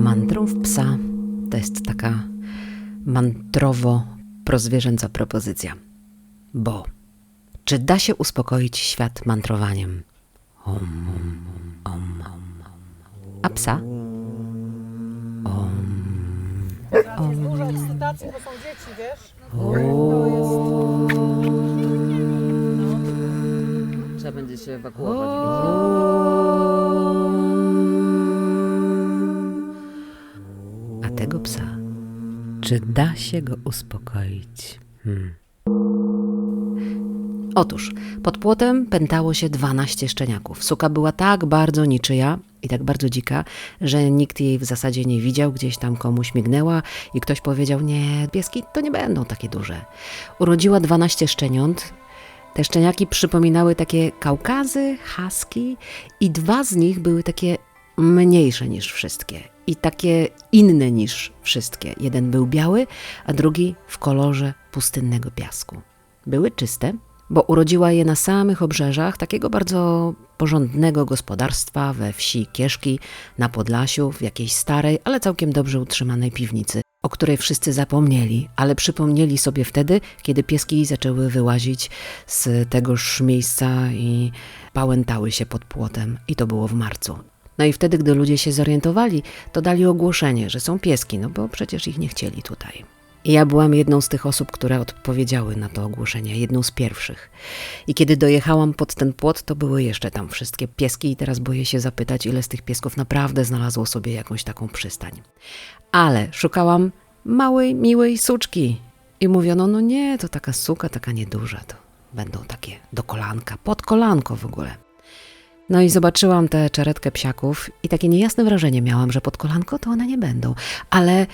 Mantrą w psa to jest taka mantrowo-prozwierzęca propozycja. Bo czy da się uspokoić świat mantrowaniem? Om, om, om, A psa? Jest dużo ekscytacji, bo są dzieci, wiesz? Trzeba będzie się ewakuować. Czy da się go uspokoić? Hmm. Otóż pod płotem pętało się 12 szczeniaków. Suka była tak bardzo niczyja i tak bardzo dzika, że nikt jej w zasadzie nie widział. Gdzieś tam komuś mignęła i ktoś powiedział: Nie, pieski to nie będą takie duże. Urodziła 12 szczeniąt. Te szczeniaki przypominały takie kaukazy, haski, i dwa z nich były takie mniejsze niż wszystkie i takie inne niż wszystkie. Jeden był biały, a drugi w kolorze pustynnego piasku. Były czyste, bo urodziła je na samych obrzeżach takiego bardzo porządnego gospodarstwa we wsi Kieszki na Podlasiu, w jakiejś starej, ale całkiem dobrze utrzymanej piwnicy, o której wszyscy zapomnieli, ale przypomnieli sobie wtedy, kiedy pieski zaczęły wyłazić z tegoż miejsca i pałętały się pod płotem. I to było w marcu. No i wtedy, gdy ludzie się zorientowali, to dali ogłoszenie, że są pieski, no bo przecież ich nie chcieli tutaj. I ja byłam jedną z tych osób, które odpowiedziały na to ogłoszenie, jedną z pierwszych. I kiedy dojechałam pod ten płot, to były jeszcze tam wszystkie pieski, i teraz boję się zapytać, ile z tych piesków naprawdę znalazło sobie jakąś taką przystań. Ale szukałam małej, miłej suczki. I mówiono, no nie, to taka suka, taka nieduża, to będą takie do kolanka, pod kolanko w ogóle. No i zobaczyłam tę czeretkę psiaków i takie niejasne wrażenie miałam, że pod kolanko to one nie będą, ale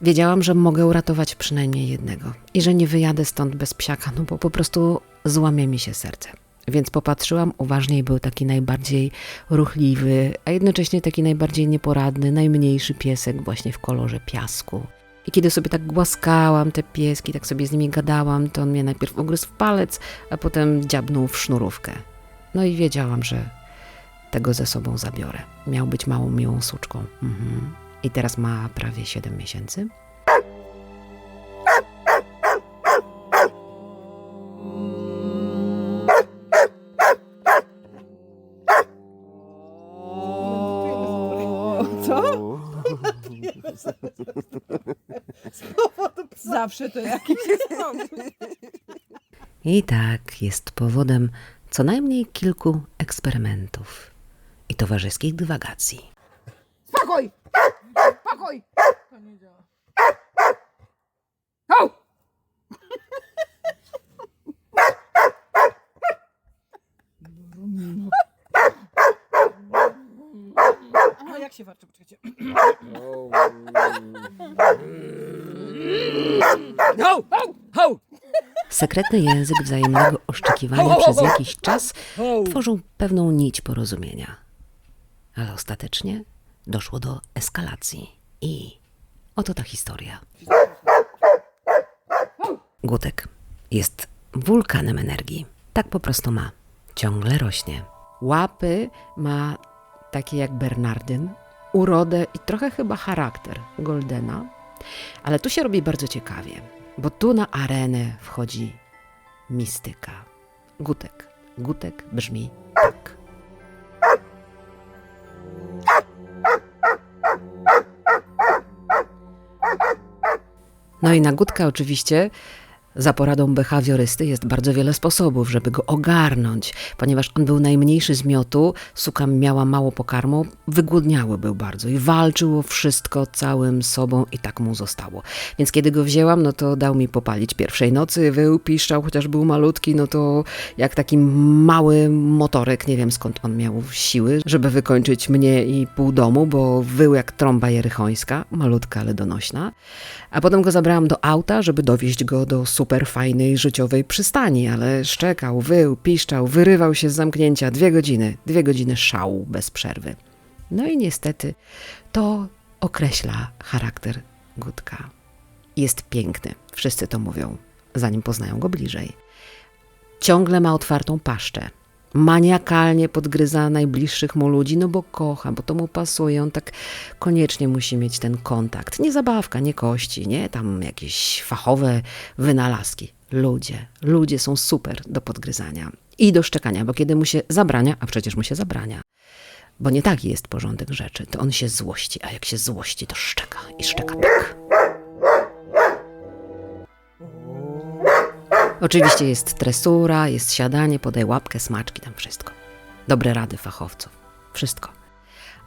wiedziałam, że mogę uratować przynajmniej jednego i że nie wyjadę stąd bez psiaka, no bo po prostu złamie mi się serce. Więc popatrzyłam uważnie i był taki najbardziej ruchliwy, a jednocześnie taki najbardziej nieporadny, najmniejszy piesek właśnie w kolorze piasku. I kiedy sobie tak głaskałam te pieski, tak sobie z nimi gadałam, to on mnie najpierw ugryzł w palec, a potem dziabnął w sznurówkę. No i wiedziałam, że tego ze sobą zabiorę. Miał być małą, miłą suczką. Mhm. I teraz ma prawie 7 miesięcy. Co? Zawsze to jakiś. I tak jest powodem co najmniej kilku eksperymentów i towarzyskich dywagacji. Spokój! Spokój! To nie działa. Ho! A jak się warczy? Poczekajcie. Ho! Ho! Sekretny język wzajemnego oszczekiwania przez jakiś czas tworzył pewną nić porozumienia. Ale ostatecznie doszło do eskalacji. I oto ta historia. Gutek jest wulkanem energii. Tak po prostu ma. Ciągle rośnie. Łapy ma takie jak Bernardyn, urodę i trochę chyba charakter Goldena. Ale tu się robi bardzo ciekawie, bo tu na arenę wchodzi mistyka. Gutek. Gutek brzmi tak. No i na Gutka oczywiście za poradą behawiorysty jest bardzo wiele sposobów, żeby go ogarnąć, ponieważ on był najmniejszy z miotu, suka miała mało pokarmu, wygłodniały był bardzo i walczył o wszystko całym sobą i tak mu zostało. Więc kiedy go wzięłam, no to dał mi popalić pierwszej nocy, wył, piszczał, chociaż był malutki, no to jak taki mały motorek, nie wiem skąd on miał siły, żeby wykończyć mnie i pół domu, bo wył jak trąba jerychońska, malutka, ale donośna. A potem go zabrałam do auta, żeby dowieźć go do super fajnej życiowej przystani, ale szczekał, wył, piszczał, wyrywał się z zamknięcia dwie godziny, dwie godziny szału bez przerwy. No i niestety to określa charakter Gutka. Jest piękny, wszyscy to mówią, zanim poznają go bliżej. Ciągle ma otwartą paszczę. Maniakalnie podgryza najbliższych mu ludzi, no bo kocha, bo to mu pasuje, on tak koniecznie musi mieć ten kontakt. Nie zabawka, nie kości, nie tam jakieś fachowe wynalazki. Ludzie, ludzie są super do podgryzania i do szczekania, bo kiedy mu się zabrania, a przecież mu się zabrania, bo nie taki jest porządek rzeczy, to on się złości, a jak się złości, to szczeka i szczeka tak. Oczywiście jest tresura, jest siadanie, podaj łapkę, smaczki, tam wszystko. Dobre rady fachowców, wszystko.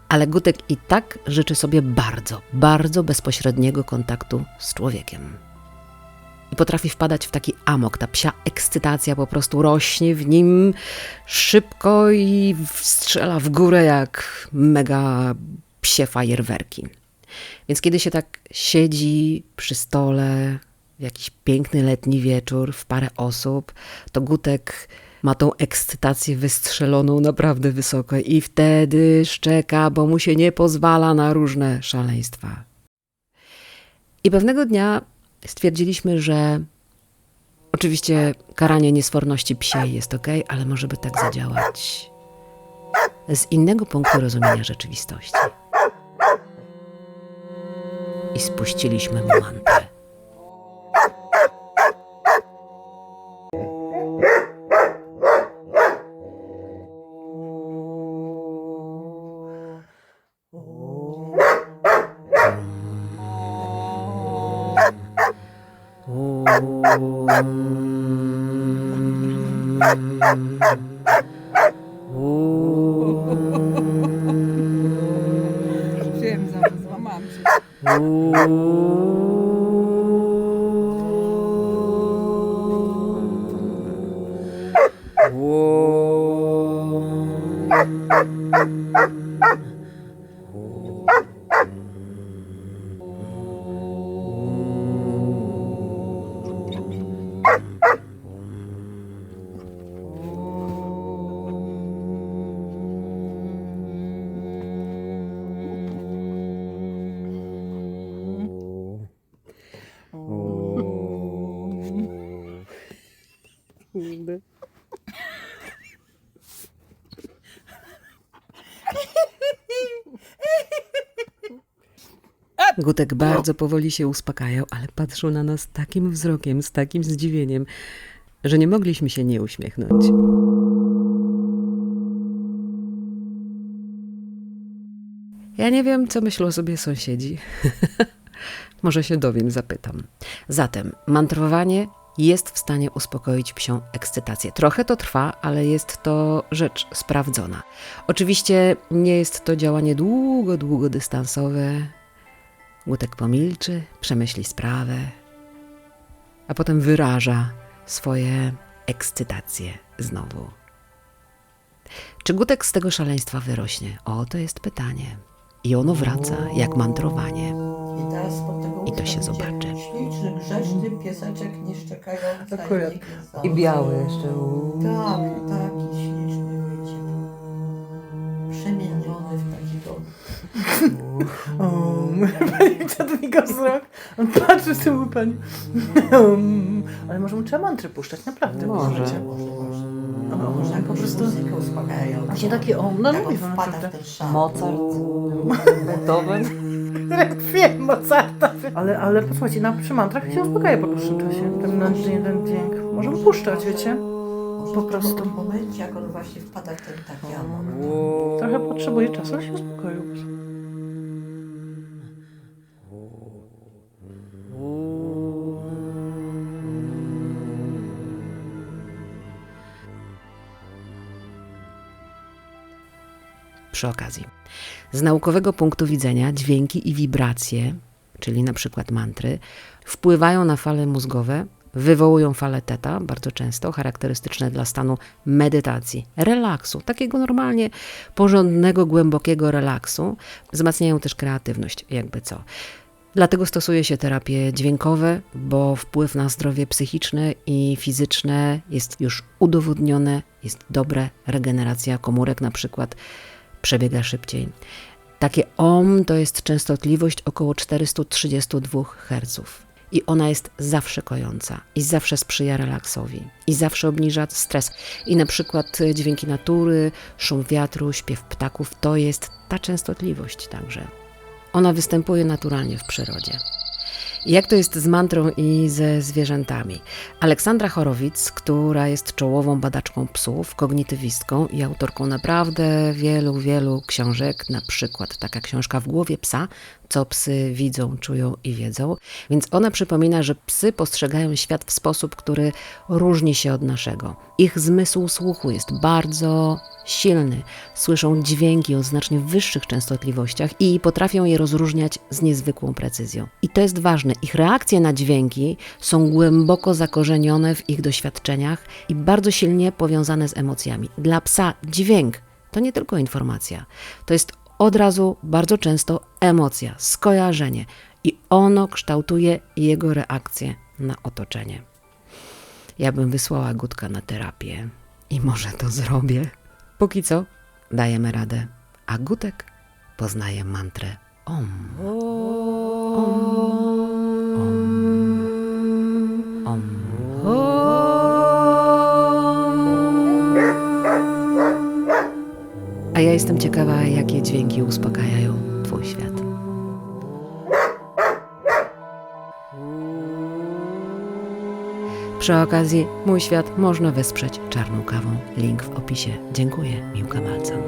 Ale Gutek i tak życzy sobie bardzo, bardzo bezpośredniego kontaktu z człowiekiem. I potrafi wpadać w taki amok. Ta psia ekscytacja po prostu rośnie w nim szybko i strzela w górę jak mega psie fajerwerki. Więc kiedy się tak siedzi przy stole w jakiś piękny letni wieczór w parę osób, to Gutek ma tą ekscytację wystrzeloną naprawdę wysoko i wtedy szczeka, bo mu się nie pozwala na różne szaleństwa. I pewnego dnia stwierdziliśmy, że oczywiście karanie niesforności psiej jest ok, ale może by tak zadziałać z innego punktu rozumienia rzeczywistości. I spuściliśmy mu mantrę. Złamałam się. Gutek bardzo powoli się uspokajał, ale patrzył na nas takim wzrokiem, z takim zdziwieniem, że nie mogliśmy się nie uśmiechnąć. Ja nie wiem, co myślą sobie sąsiedzi. Może się dowiem, zapytam. Zatem, mantrowanie jest w stanie uspokoić psią ekscytację. Trochę to trwa, ale jest to rzecz sprawdzona. Oczywiście nie jest to działanie długo, długodystansowe. Gutek pomilczy, przemyśli sprawę, a potem wyraża swoje ekscytacje znowu. Czy Gutek z tego szaleństwa wyrośnie? O, to jest pytanie. I ono wraca jak mantrowanie. I teraz pod tego I to się zobaczy. Śliczny, grzeczny pieseczek, nie szczekający. Akurat. I biały jeszcze. Tak, taki śliczny. Przemieniony w takiego... O, pani Jadwiga wzrok. On patrzy z tyłu pani. Um, Ale może mu trzeba mantry puszczać, naprawdę. Może. Może, może. No, No, może po prostu- muzykę uspokajającą. Właśnie takie o, no Jak on lubię w ten. Mozart. Beethoven. Wiem, Mozarta. Ale, ale posłuchajcie, na, przy mantrach się uspokaja po dłuższym czasie. Ten, ten, ten dźwięk. Możemy puszczać, wiecie? Po w prostu. tym momencie, jak on właśnie wpada w ten taki amok. Trochę potrzebuje czasu, ale się uspokoił. Przy okazji, z naukowego punktu widzenia dźwięki i wibracje, czyli na przykład mantry, wpływają na fale mózgowe, wywołują fale teta, bardzo często charakterystyczne dla stanu medytacji, relaksu, takiego normalnie porządnego, głębokiego relaksu. Wzmacniają też kreatywność, jakby co. Dlatego stosuje się terapie dźwiękowe, bo wpływ na zdrowie psychiczne i fizyczne jest już udowodnione, jest dobre, regeneracja komórek na przykład przebiega szybciej. Takie OM to jest częstotliwość około 432 Hz. I ona jest zawsze kojąca i zawsze sprzyja relaksowi i zawsze obniża stres. I na przykład y, dźwięki natury, szum wiatru, śpiew ptaków to jest ta częstotliwość także. Ona występuje naturalnie w przyrodzie. Jak to jest z mantrą i ze zwierzętami? Aleksandra Chorowic, która jest czołową badaczką psów, kognitywistką i autorką naprawdę wielu, wielu książek, na przykład taka książka w głowie psa, co psy widzą, czują i wiedzą. Więc ona przypomina, że psy postrzegają świat w sposób, który różni się od naszego. Ich zmysł słuchu jest bardzo silny. Słyszą dźwięki o znacznie wyższych częstotliwościach i potrafią je rozróżniać z niezwykłą precyzją. I to jest ważne. Ich reakcje na dźwięki są głęboko zakorzenione w ich doświadczeniach i bardzo silnie powiązane z emocjami. Dla psa dźwięk to nie tylko informacja, to jest od razu bardzo często emocja, skojarzenie i ono kształtuje jego reakcję na otoczenie. Ja bym wysłała Gutka na terapię i może to zrobię. Póki co dajemy radę, a Gutek poznaje mantrę OM. OM. OM. A ja jestem ciekawa, jakie dźwięki uspokajają Twój świat. Przy okazji, mój świat można wesprzeć czarną kawą. Link w opisie. Dziękuję, Miłka Malcem.